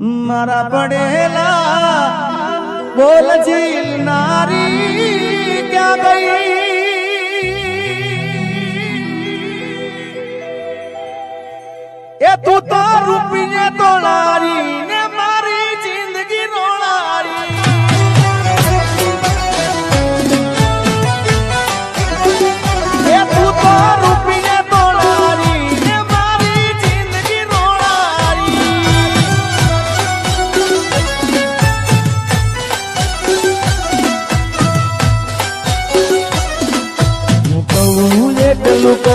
મારા પડેલા બોલ નારી ક્યાં ગઈ? એ તું તો રૂપિયે તોલારી ને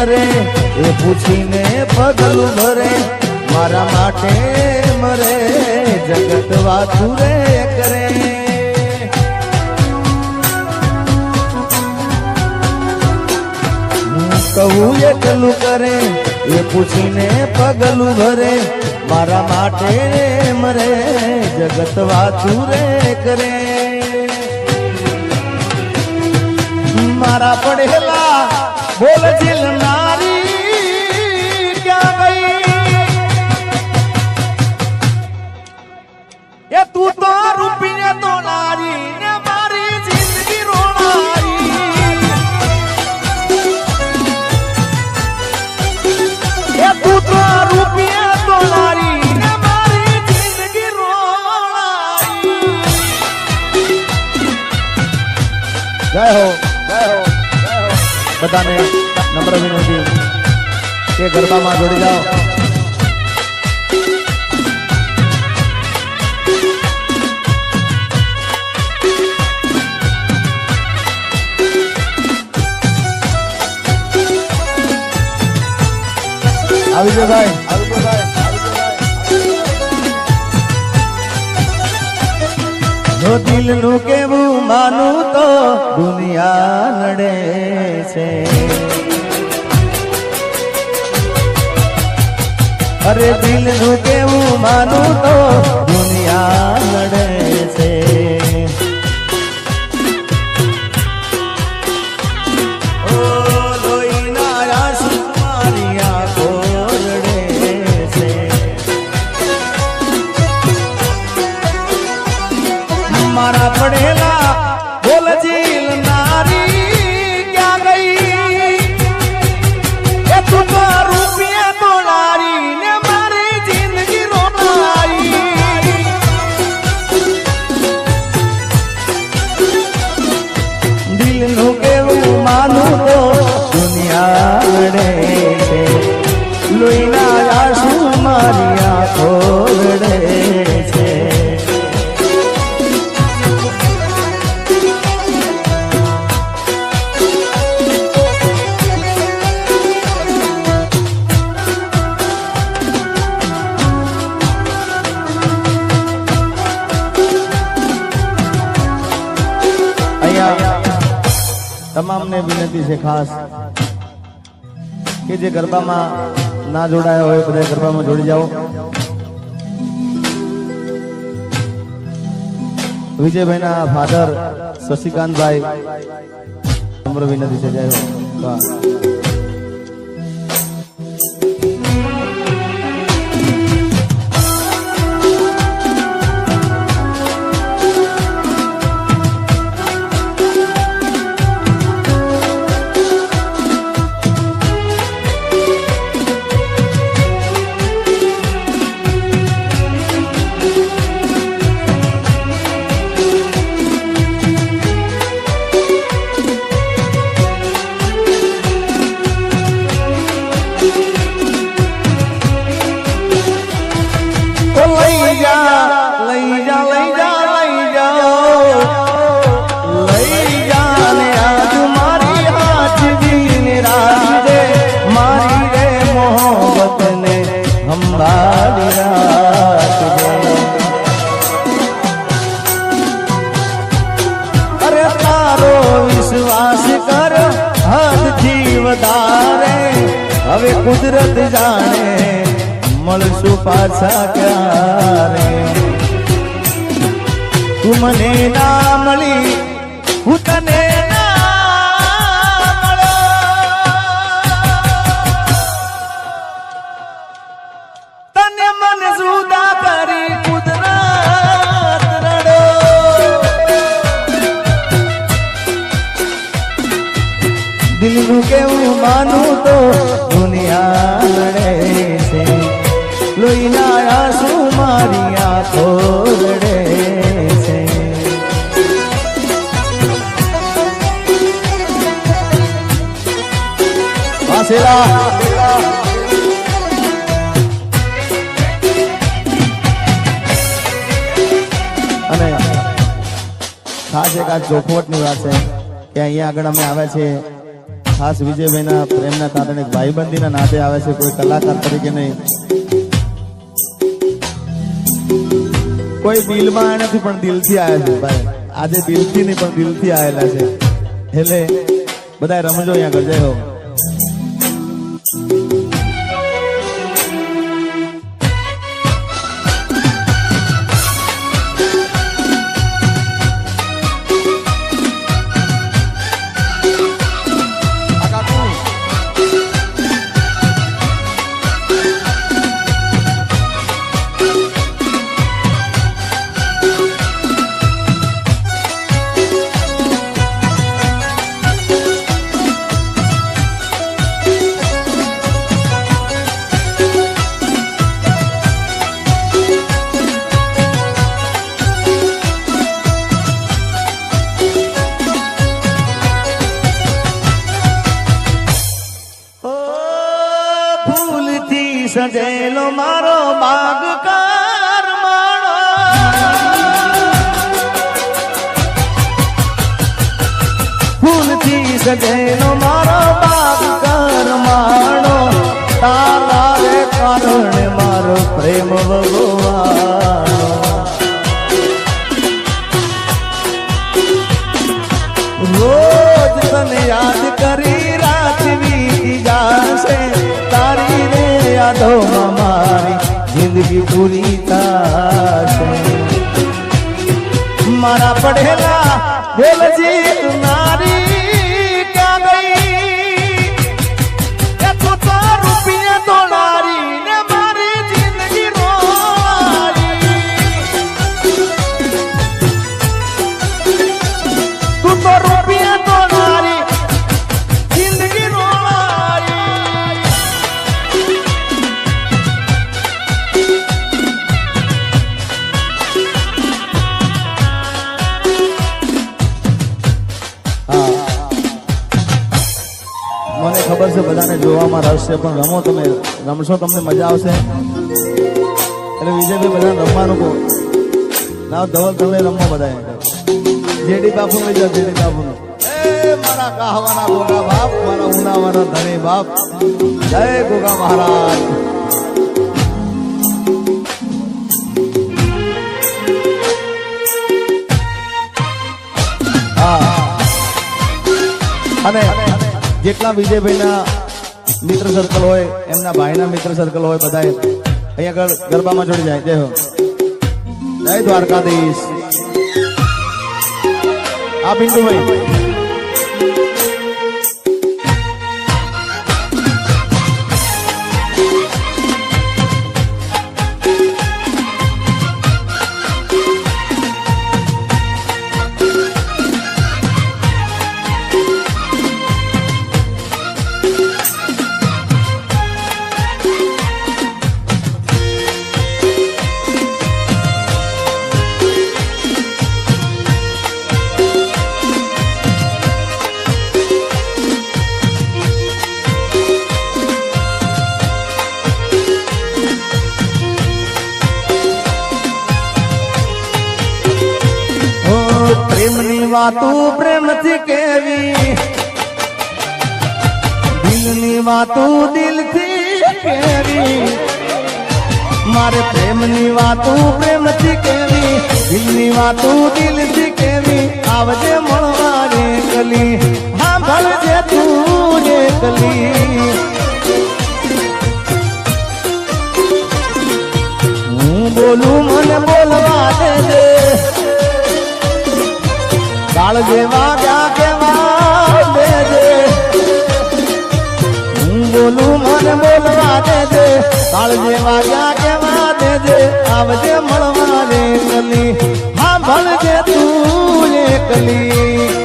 કરે એ પૂછીને પગલું ભરે, મારા માટે મરે, જગત વાતું રે કરે. કહું એકલું કરે, એ પૂછીને પગલું ભરે, મારા માટે મરે, જગત વાતું રે કરે. મારા પડેલા બોલ નારી જય હો. બધાને નમ્ર વિનંતી. કે ગરબામાં જોડી જાઓ. આવી જાય ભાઈ. જો દિલનું કેવું માનું તો દુનિયા નડે છે. અરે દિલનું કેવું માનું તો દુનિયા નડે મારા પડેલા બોલજીલ વિનંતી છે ખાસ. કે જે ગરબામાં ના જોડાયા હોય બધા ગરબામાં જોડી જાઓ. વિજયભાઈના ફાધર શશિકાંતભાઈ. નમ્ર વિનંતી છે, જય લઈ પાછા ક્યારે? તું મને ના મળી હું તને કેવું માનું વાસેલા અને ખાસ એક આ ચોખવટની વાત છે કે અહીંયા આગળ અમે આવ્યા છીએ. ખાસ વિજયભાઈના પ્રેમના કારણે ભાઈબંધીના નાતે આવે છે, કોઈ કલાકાર તરીકે નહીં. કોઈ દિલમાં નથી, પણ દિલથી આવ્યા છે ભાઈ. આજે દિલથી નહીં, પણ દિલથી આવેલા છે. એટલે બધા રમજો અહીંયા આગળ. સજેલો મારો બાગકાર માણો, તારા રે કારણે મારો પ્રેમ ભગવાન. રોજ તને યાદ કરી રાત વીતી જાશે, તારી રે યાદોમાં મારી જિંદગી પૂરી થશે. મારા પડેલા બોલજી છે, પણ રમો તમે, રમશો તમને મજા આવશે. એટલે વિજયભાઈ બધાને રમવાનું કહો. ના, ધવલ તમે રમો બધા જેડી બાપુ લઈ જાઓ, જેડી બાપુ એ મારા કાહવાના ગોગા બાપ, મારા ઉનાવાના ધણી બાપ. જય ગોગા મહારાજ. અને જેટલા વિજયભાઈના મિત્ર સર્કલ હોય, એમના ભાઈના મિત્ર સર્કલ હોય બધા અહીંયા આગળ ગરબામાં જોડી જાય. જય હો. જય દ્વારકાધીશ. આ પિન્ટુભાઈ. પ્રેમની વાતો પ્રેમથી કેવી? દિલની વાતો દિલથી કેવી? મારે પ્રેમની વાતો પ્રેમથી કેવી? દિલની વાતો દિલથી કેવી? આવજે મળવા રે કલી સાંભળજે તું રે કલી. હું બોલું, મને બોલવા દેજે. કાળ જેવા ક્યાં કેવા દેજે હું બોલું, મને બોલવા દેજે કાળ જેવા ક્યાં કેવા દેજે આવજે મળવા રે કલી. હા ભણજે તું એકલી.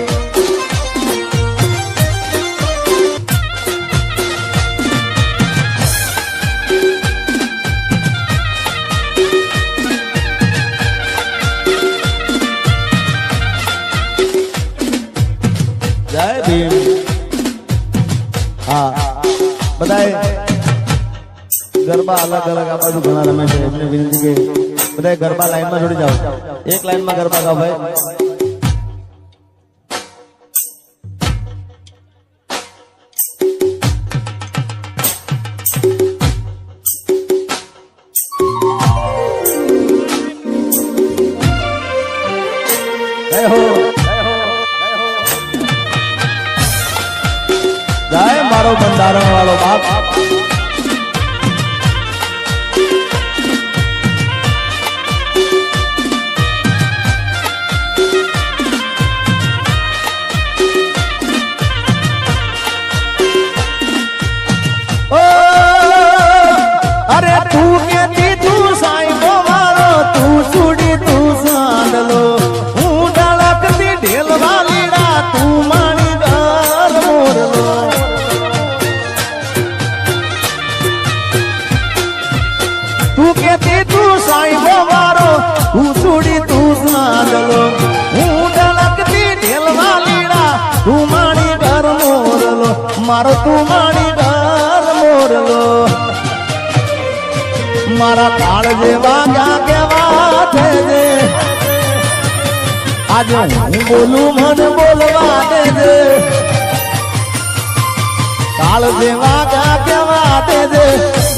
બાજુ ઘણા રમે છે એમને વિનંતી કે બધા ગરબા લાઈનમાં જોડી જાઓ. એક લાઈનમાં ગરબા ગાઓ ભાઈ. આજે હું બોલું, મને બોલવા દે કાળ જેવા કેવા દે છે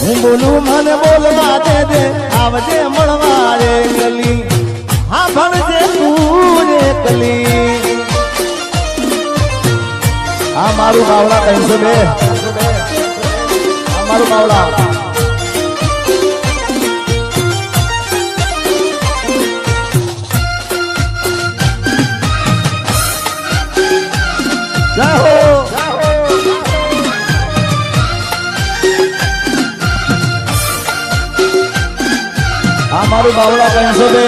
હું બોલું, મને બોલવા દે છે આવજે મળવા રે ગલી હા, ભણજે તું રે કલી. આ મારું બાવળા કહીશો બે. મારું બાવળા. જય હો આ મારું બાવળા પાંચસો બે.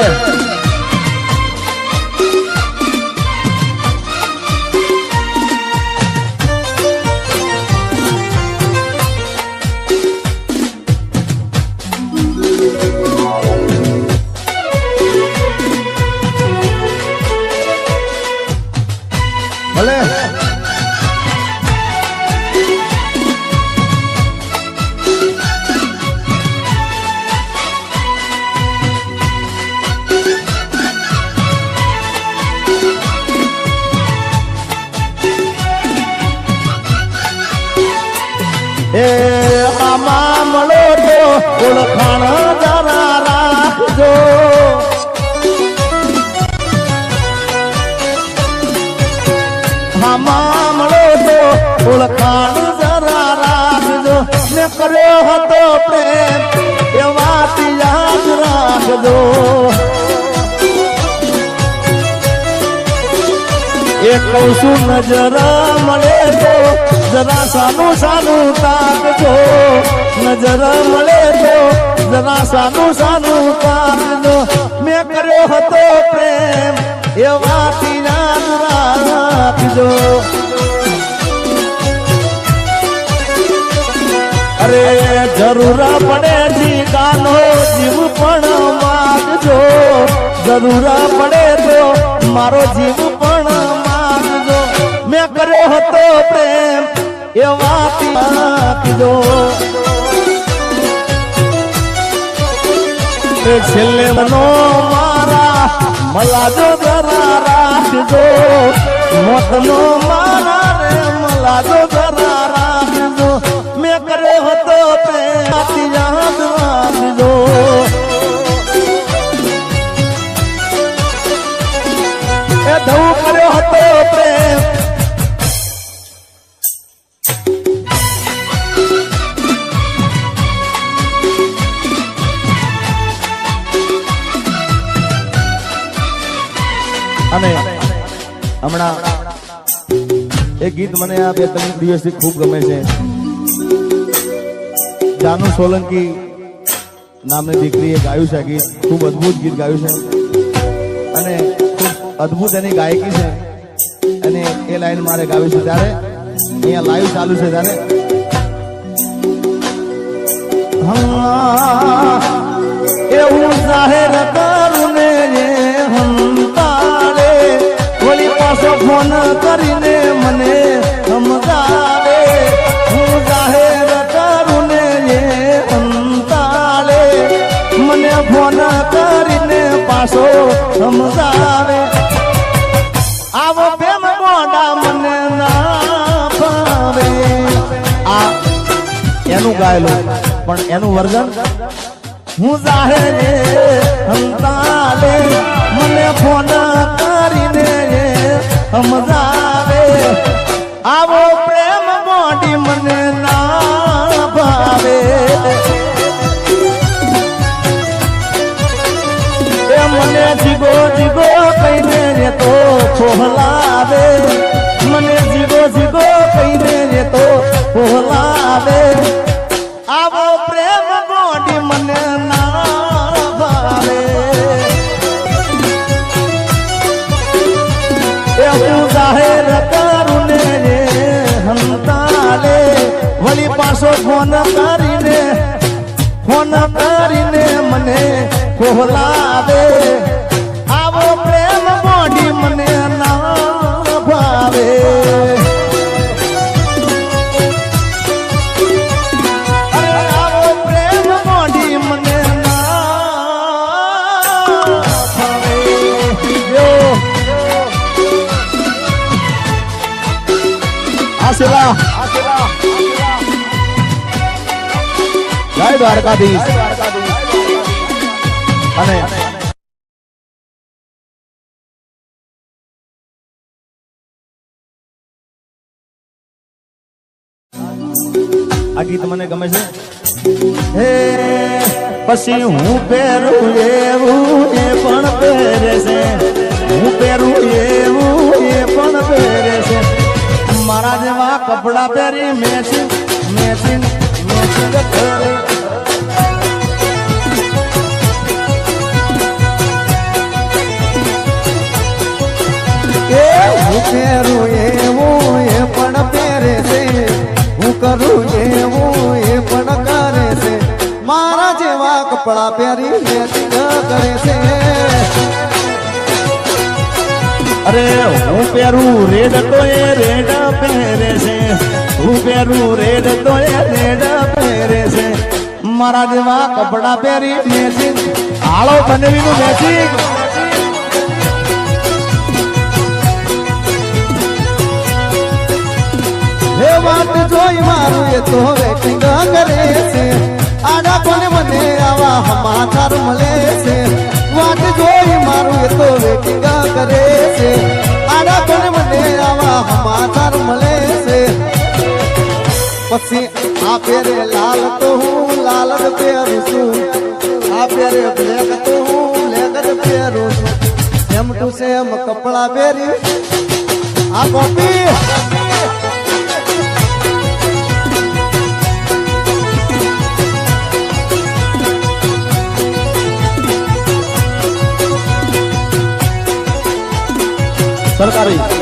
રાખજો એ કહું મળે તો જરા સાનું મેં કર્યો હતો પ્રેમ એ વાત યાદ રાખજો અરે જરૂર પડે જીગાનો જીવ પણ માગજો. જરૂર પડે તો મારો જીવ પણ માગજો. મેં કર્યો હતો પ્રેમ, એ વાત માગજો એ છેલ્લે મનો મારા, મલાજો જરા રાખજો. મોતનો મને આ બે ત્રણ દિવસથી ખૂબ ગમે છે. જાનુ સોલંકી નામની દીકરીએ ગાયું છે ગીત. ખૂબ અદ્ભુત ગીત ગાયું છે. અને ખૂબ અદ્ભુત એની ગાયકી છે. અને એ લાઈન મારે ગાવી છે ત્યારે. અહીંયા લાઈવ ચાલુ છે ત્યારે. એવું જાહેર કરું ને એ વળી પાછો ફોન કરીને મને સમજાવે. આવો પ્રેમ મોડા મને ના ભાવે. આ એનું ગાયેલું પણ એનું વર્જન હું જાહે રે હંતાલે મને ફોન કરીને સમજાવે. આવો જીગો જીગો કહીને રે તો ફોહલાવે મને જીગો જીગો કહીને રે તો ફોહલાવે આવો પ્રેમ ગોડી મને ના ભાવે એ હું જાહેર કરું ને હંતાલે વળી પાછો ફોન ફોન કરીને મને કોહલાવે. આવો પ્રેમ બોડી મને ના ભાવે આવો પ્રેમ બોડી મને ના આ જય દ્વારકાધીશ. અને આ ગીત મને ગમે છે. હે, પછી હું પહેરું એવું એ પણ પહેરે છે. હું પહેરું એવું એ પણ પહેરે છે. મારા જેવા કપડા પહેરી મેચિંગ મેચિંગ મેચિંગ કરે. કરું એવું એ પણ કરે છે. મારા જેવા કપડા પહેરી કરે છે. અરે, હું પહેરું રેડ તો એ રેડ પહેરે છે. હું પહેરું રેડ તો એ રેડ પહેરે છે. મારા જેવા કપડા પહેરી મેચિંગ આળો બનવીનું મેચિંગ હે વાત જોઈ મારું એ તો વેટિંગ કરે છે. આડા કોને મને આવા સમાચાર મળે છે. વાત જોઈ મારું એ તો વેટિંગ કરે છે. આડા કોને મને આવા સમાચાર મળે છે. પછી આ પેરે લાલ તો હું લાલ જ પહેરું છું. આ પેરે બ્લેક તો હું બ્લેક જ પહેરું છું. એમ ટુ સેમ કપડા પહેરી આ કોપી সরকারি।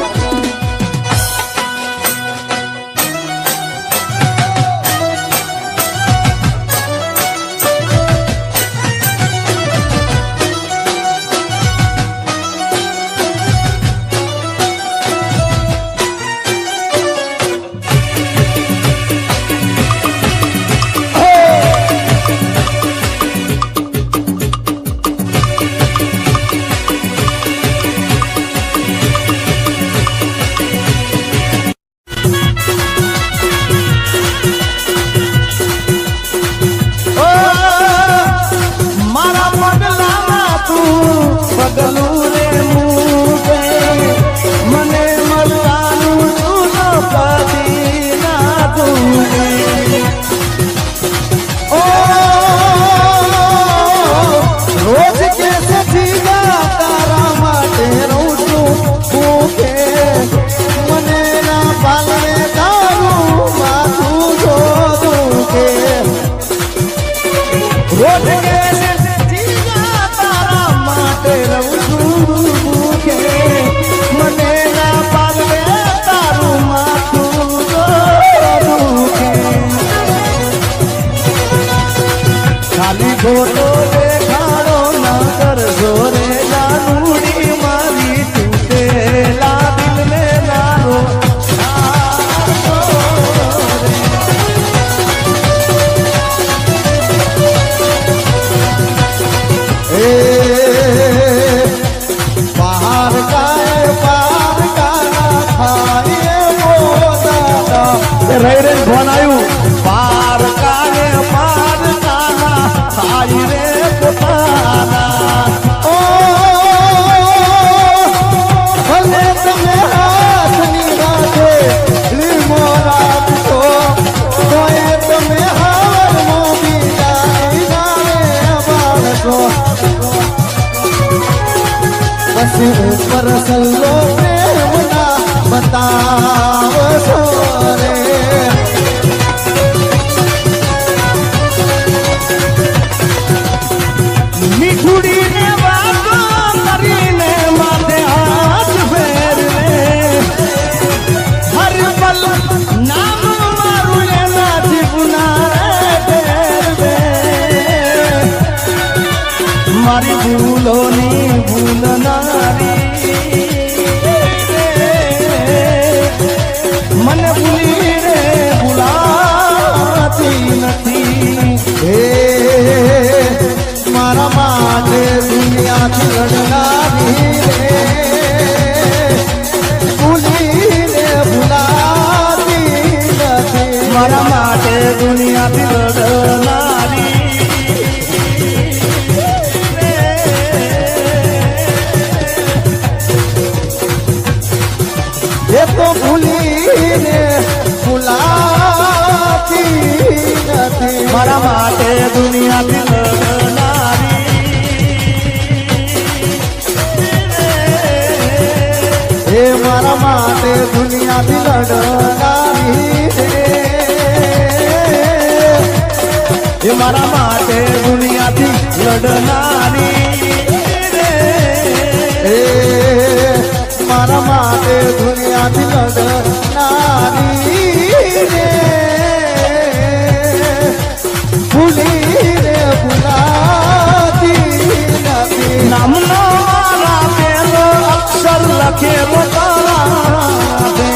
હાથે.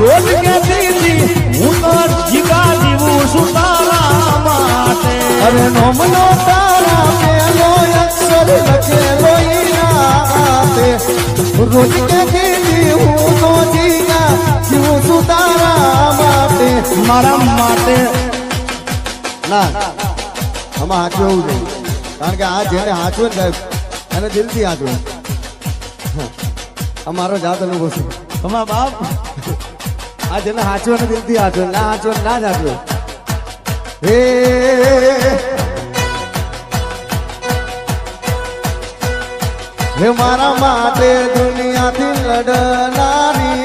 રોજ કહેતી હતી, હું તો જીગા જીવું છું તારા માટે. અરે નોમનો તારા પેલો અક્ષર લખેલો રોજ કે દીદી હું તો જીગા જીવું છું તારા માટે. મારા માટે. ના આમાં હાચું એવું જોઈએ કારણ કે આ જેને હાચવે ને સાહેબ એને દિલથી હાચવે. અમારો જાત અનુભવ છે. અમારા બાપ આ જેને હાચવે દિલથી હાચવે, ના હાચવે ના જ હાચવે. હે હે, મારા માટે દુનિયાથી લડનારી